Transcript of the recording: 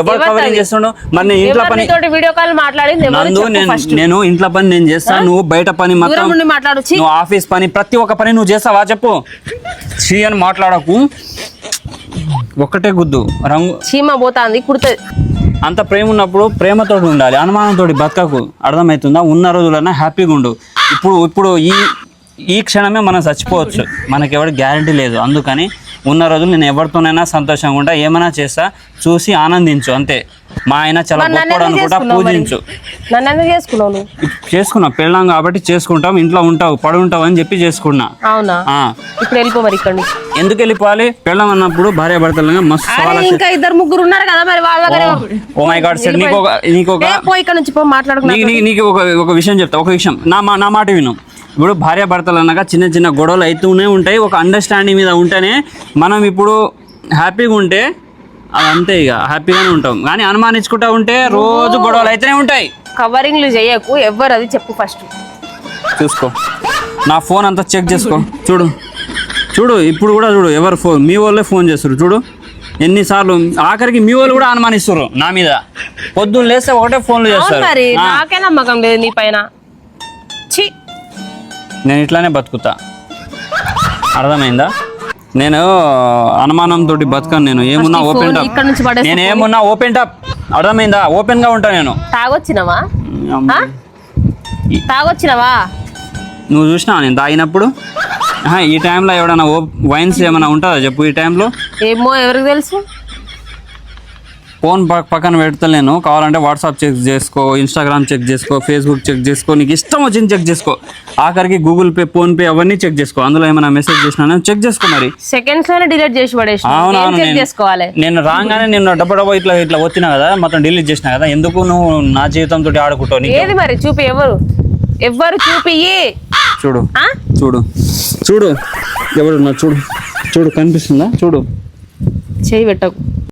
ఎవరు? కవరింగ్ చేస్తుండు మరి నేను ఇంట్లో పని వీడియో కాల్ మాట్లాడింది? నందు నేను ఇంట్లో పని నేను చేస్తాను నువ్వు బయట పని మొత్తం మాట్లాడొచ్చి నువ్వు ఆఫీస్ పని ప్రతి ఒక్క పని నువ్వు చేస్తావా చెప్పు? ఛీ అని మాట్లాడకు. ఒక్కటే గుద్దు. రంగు చీమ పోతాంది కుడుతుంది. అంత ప్రేమ ఉన్నప్పుడు ప్రేమతో ఉండాలి అనుమానంతో బతకకు. అర్థమవుతుందా? ఉన్న రోజులన్నా హ్యాపీగా ఉండు. ఇప్పుడు ఇప్పుడు ఈ ఈ క్షణమే మనం చచ్చిపోవచ్చు. మనకి ఎవరి గ్యారంటీ లేదు. అందుకని ఉన్న రోజులు నేను ఎవరితోనైనా సంతోషంగా ఉంటా ఏమైనా చేస్తా చూసి ఆనందించు అంతే. మా ఆయన చాలా అనుకుంటా? పూజించు. నన్ను చేసుకున్నావు చేసుకున్నా పెళ్ళాం కాబట్టి చేసుకుంటాం ఇంట్లో ఉంటావు పడి ఉంటావు అని చెప్పి చేసుకున్నా. అవునా? ఆ. ఇప్పుడు వెళ్ళిపో మరి ఇక్కడ ఎందుకు వెళ్ళిపోవాలి? పెళ్ళం అన్నప్పుడు భార్య భర్తలుగా మస్తు ఇంకా ఇద్దరు ముగ్గురు ఉన్నారు కదా మరి వాళ్ళ దగ్గర. ఓ మై గాడ్ సార్ నీకు ఒక నీకు ఒక ఏ, పో ఇక్కడ నుంచి పో మాట్లాడుకున్నా నీకు నీకు నీకు ఒక ఒక విషయం చెప్తా ఒక విషయం. నా మా నా మాట విను. ఇప్పుడు భార్య భర్తలు అన్నాక చిన్న చిన్న గొడవలు అవుతూనే ఉంటాయి. ఒక అండర్స్టాండింగ్ మీద ఉంటేనే మనం ఇప్పుడు హ్యాపీగా ఉంటే అది అంతే ఇక హ్యాపీగానే ఉంటాం. కానీ అనుమానించుకుంటా ఉంటే రోజు గొడవలు అయితేనే ఉంటాయి. కవరింగ్లు చేయకు ఎవరు అది చెప్పు ఫస్ట్ చూసుకో. నా ఫోన్ అంతా చెక్ చేసుకో. చూడు. చూడు ఇప్పుడు కూడా చూడు ఎవరు ఫోన్ మీ వాళ్ళే ఫోన్ చేస్తారు చూడు. ఎన్నిసార్లు ఆఖరికి మీ వాళ్ళు కూడా అనుమానిస్తారు నా మీద. పొద్దున్న లేస్తే ఒకటే ఫోన్లు చేస్తారు. నాకే నమ్మకం లేదు నీ పైన. ఛీ! నేను ఇట్లానే బతుకుతా. అర్థమైందా? నేను అనుమానంతో బతకను నేను. ఏమున్నా ఓపెన్ టాప్. ఇక్కడ నుంచి పడేస్తే నేను ఏమున్నా ఓపెన్ టాప్. అర్థమైందా? ఓపెన్గా ఉంటా నేను. తాగొచ్చినవా. ఆ? తాగొచ్చినవా? నువ్వు చూసినా నేను తాగినప్పుడు? ఆహా, ఈ టైంలో ఎవడన్నా ఓ వైన్స్ ఏమైనా ఉంటుందా చెప్పు ఈ టైంలో? ఏమో ఎవరికి తెలుసు? ఫోన్ పక్- పక్కన పెడతలేను కావాలంటే వాట్సాప్ చెక్ చేసుకో ఇన్స్టాగ్రామ్ చెక్ చేసుకో ఫేస్బుక్ చెక్ చేసుకో నీకు ఇష్టం వచ్చింది చెక్ చేసుకో. ఆఖరికి గూగుల్ పే ఫోన్ పే అవన్నీ చెక్ చేసుకో. అందులో ఏమైనా మెసేజ్ చేసినా చెక్ చేసుకో మరి. సెకండ్స్లోనే డిలీట్ చేసి పడేసి అవునవును నేను- చేసుకోవాలి? నేను రాగానే నేను డబ్బా డబ్బా ఇట్లా ఇట్లా వచ్చినా కదా మొత్తం డిలీట్ చేసినా కదా ఎందుకు నువ్వు నా జీవితంతో ఆడుకుంటావు ఏది మరి? చూపి ఎవరు? ఎవరు చూపి చూడు? చూడు చూడు. ఎవడు నా చూడు చూడు కనిపిస్తుందా? చూడు. చేయి పెట్టకు.